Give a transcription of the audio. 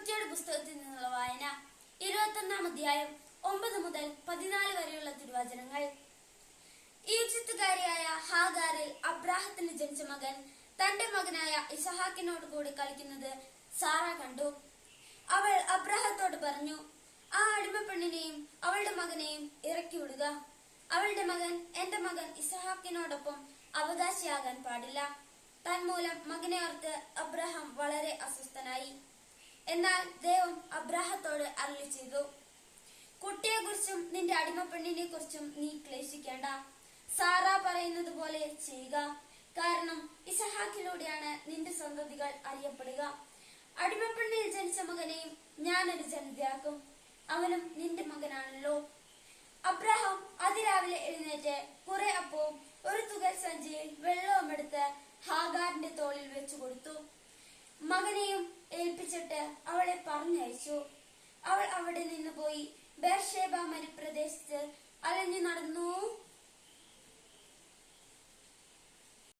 പുറപ്പാട് പുസ്തകത്തിൽ നിന്നുള്ള വായന ഇരുപത്തൊന്നാം അധ്യായം ഒമ്പത് മുതൽ പതിനാല് വരെയുള്ള തിരുവചനങ്ങൾ. ഈജിപ്തുകാരിയായ ഹാഗാറിൽ അബ്രാഹത്തിന് ജനിച്ച മകൻ തന്റെ മകനായ ഇസഹാക്കിനോട് കൂടി കളിക്കുന്നത് സാറ കണ്ടു. അവൾ അബ്രാഹത്തോട് പറഞ്ഞു ആ അടിമപ്പെണ്ണിനെയും അവളുടെ മകനെയും ഇറക്കി വിടുക. അവളുടെ മകൻ എന്റെ മകൻ ഇസഹാക്കിനോടൊപ്പം അവകാശിയാകാൻ പാടില്ല. തന്മൂലം മകനെ ഓർത്ത് അബ്രഹാം വളരെ അസ്വസ്ഥനായി. എന്നാൽ ദൈവം അബ്രാഹത്തോട് അരളി ചെയ്തു. കുട്ടിയെക്കുറിച്ചും നിന്റെ അടിമപ്പെണ്ണിനെ കുറിച്ചും നീ ക്ലേശിക്കേണ്ട. സാറ പറയുന്നത് പോലെ ചെയ്യുക. കാരണം ഇസഹാക്കിലൂടെയാണ് നിന്റെ സന്തതികൾ അറിയപ്പെടുക. അടിമപ്പെണ്ണിൽ ജനിച്ച മകനെയും ഞാനൊരു ജനതയാക്കും. അവനും നിന്റെ മകനാണല്ലോ. അബ്രഹാം അതിരാവിലെ എഴുന്നേറ്റ് കുറെ അപ്പവും ഒരു തുകൽ സഞ്ചിയിൽ വെള്ളവും എടുത്ത് ഹാഗാറിന്റെ തോളിൽ വെച്ചു കൊടുത്തു മകനെയും ഏൽപ്പിച്ചിട്ട് അവളെ പറഞ്ഞയച്ചു. അവൾ അവിടെ നിന്ന് പോയി ബേർഷേബ മരുപ്രദേശത്ത് അലഞ്ഞു നടന്നു.